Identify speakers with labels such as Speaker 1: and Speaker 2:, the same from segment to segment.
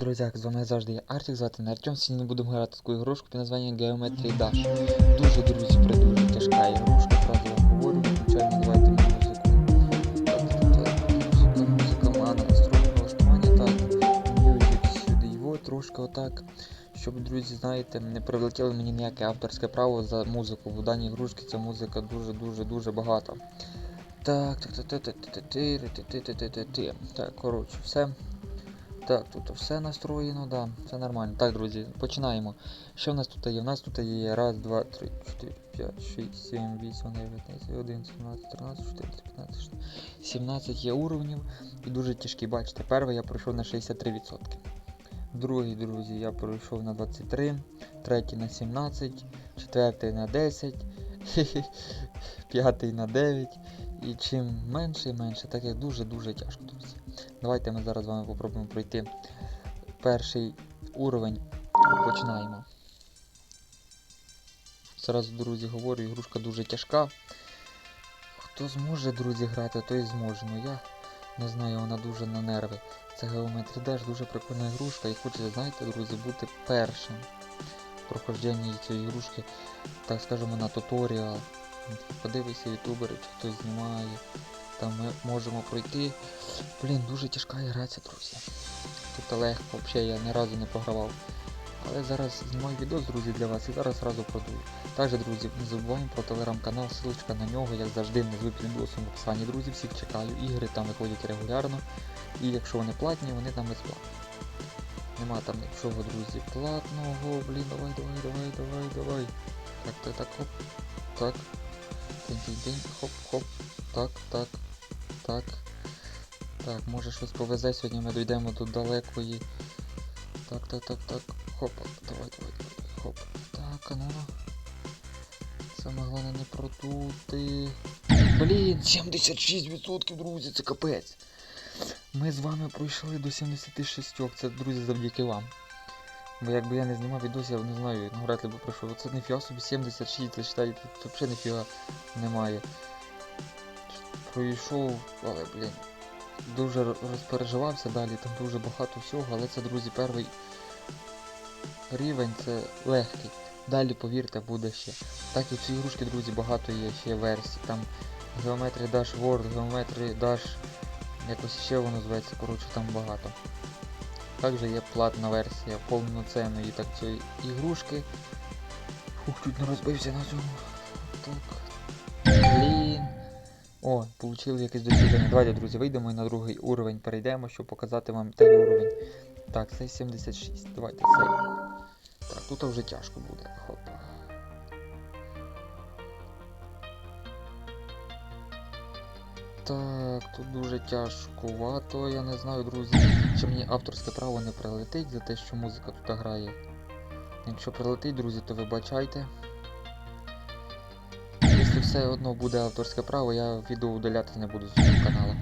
Speaker 1: Друзяк, з вами завжди я Артік, звати мене Артем. Сьогодні будемо грати таку ігрушку під названням Geometry Dash. Дуже, друзі, придуже тяжка ігрушка, правда я говорю, звичайно, давайте музику. Так, так, так, музика, музика, мана, настройка налаштування, так, мюзик сюди його, трошки отак. Щоб, друзі, знаєте, не прилетіло мені ніяке авторське право за музику. В даній ігрушці ця музика дуже-дуже-дуже багато. Так, так, так, так, так, так, так, так, так, так, так, так, так, коротше, все. Так, тут все настроєно, да, все нормально. Так, друзі, починаємо. Що в нас тут є? У нас тут є раз, два, три, чотири, п'ять, шість, сім, вісім, дев'ять, десять, один, сімнадцять, тринадцять, чотирнадцять, п'ятнадцять, шістнадцять. 17 є уровнів і дуже тяжкі. Бачите, перший я пройшов на 63%. Другий, друзі, я пройшов на 23, третій на 17, четвертий на 10, п'ятий на 9. І чим менше і менше, так як дуже-дуже тяжко, друзі. Давайте ми зараз з вами попробуємо пройти перший уровень. Починаємо. Зразу, друзі, говорю, ігрушка дуже тяжка. Хто зможе, друзі, грати, той зможе. Ну я не знаю, вона дуже на нерви. Це Geometry Dash, дуже прикольна ігрушка і хочеться, знаєте, друзі, бути першим в прохожденні цієї ігрушки, так скажемо, на туторіал. Подивися ютубери, чи хтось знімає. Там ми можемо пройти. Блін, дуже тяжка грація, друзі. Тут легко, взагалі я ні разу не програвав. Але зараз знімаю відео, друзі, для вас і зараз одразу продаю. Також, друзі, не забуваємо про телеграм-канал, ссылочка на нього, як завжди, внизу під відосом в описанні, друзі, всіх чекаю. Ігри там виходять регулярно. І якщо вони платні, вони там безплатні. Нема там нічого, друзі, платного, блін, давай, давай, давай, давай, давай. Так, так, так, хоп, так. День-день, хоп-хоп. Так, так, так. Так, може щось повезе, сьогодні ми дійдемо до далекої. Так, так, так, так. Хопа, давай, давай, давай, хоп. Так, а ну. Саме головне не продути. Блін, 76%, друзі, це капець. Ми з вами пройшли до 76. Це, друзі, завдяки вам. Бо якби я не знімав відосів, я не знаю, ну вряд ли би пройшов. Це ніфіга собі 76, це считайте, тут взагалі ніфіга немає. Пройшов, але, блін, дуже розпереживався далі, там дуже багато всього, але це, друзі, перший рівень, це легкий. Далі, повірте, буде ще. Так і в цій ігрушки, друзі, багато є ще версій. Там Geometry Dash World, Geometry Dash, якось ще воно зветься, коротше, там багато. Також є платна версія повноцінної так цієї ігрушки. Фух, чуть не розбився на цьому. Так. О, получили якесь досягнення. Давайте, друзі, вийдемо і на другий уровень перейдемо, щоб показати вам той уровень. Так, це 76. Давайте цей. Так, тут вже тяжко буде. Хопа. Так, тут дуже тяжкувато, я не знаю, друзі, чи мені авторське право не прилетить за те, що музика тут грає. Якщо прилетить, друзі, то вибачайте. Все одно буде авторське право, я відео удаляти не буду з цього каналу.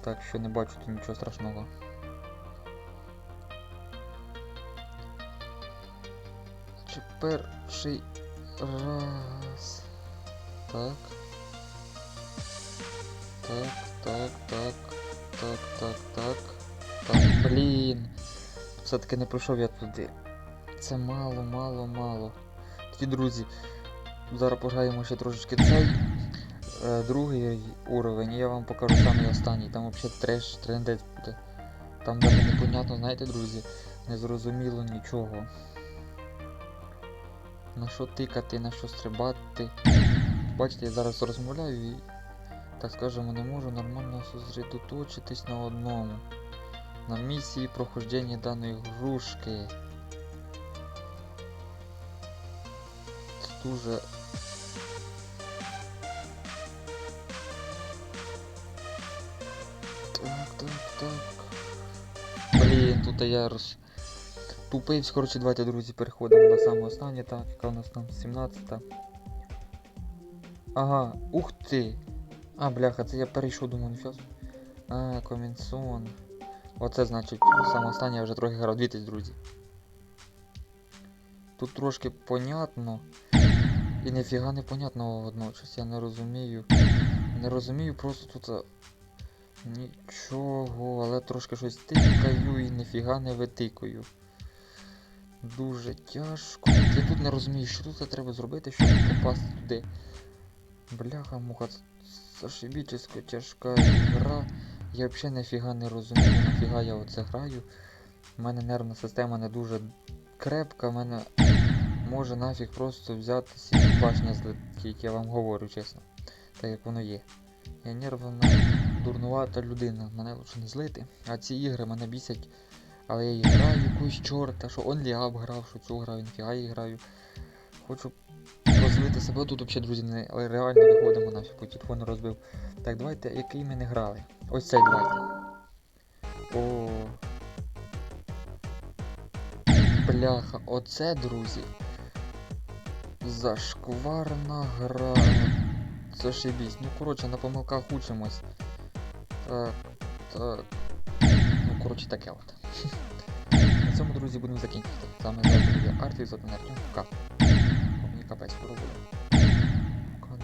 Speaker 1: Так що не бачу тут нічого страшного. Чи перший раз. Так. Так, так, так, так, так, так. Так, блін. Все-таки не пройшов я туди. Це мало, мало, мало. Тоді, друзі, зараз пограємо ще трошечки цей. Е, другий уровень, і я вам покажу самий останній. Там взагалі треш, трендець буде. Там навіть непонятно, знаєте, друзі, не зрозуміло нічого. На що тикати, на що стрибати. Бачите, я зараз розмовляю і так скажемо, не можу нормально зосередоточитись на одному. На місії проходження даної грушки. Це дуже. Так. Блін, тут я роз... Тупився, коротше, давайте, друзі, переходимо на саме останнє, так, яка у нас там 17 -та. Ага, ух ти! А, бляха, це я перейшов, думаю, собі. А, комінсон. Оце значить саме останнє я вже трохи грав. Дивіться, друзі. Тут трошки понятно. І ніфіга не понятного водночас. Я не розумію. Не розумію просто тут. Нічого, але трошки щось тикаю і ніфіга не витикаю. Дуже тяжко. Я тут не розумію, що тут треба зробити, щоб попасти туди. Бляха, муха, зашибіческа тяжка гра. Я взагалі ніфіга не розумію, нафіга я оце граю. У мене нервна система не дуже крепка, в мене може нафіг просто взятися і башня злетіть, я вам говорю чесно. Так як воно є. Я нервна, дурнувата людина, мене лучше не злити. А ці ігри мене бісять. Але я і граю якусь чорта, що Only Up грав, що цю граю, ніфіга я граю. Хочу розлити себе тут взагалі, друзі, не але реально виходимо нафіг, по телефону розбив. Так, давайте, який ми не грали. Ось цей давайте. О. Бляха, оце, друзі. Зашкварна гра. Зашибісь. Ну, коротше, на помилках учимось. Так, так. Ну, коротше, таке от. На цьому, друзі, будемо закінчити. Саме завжди я Артвік, за Артем. Пока. Мені капець поробили. Пока,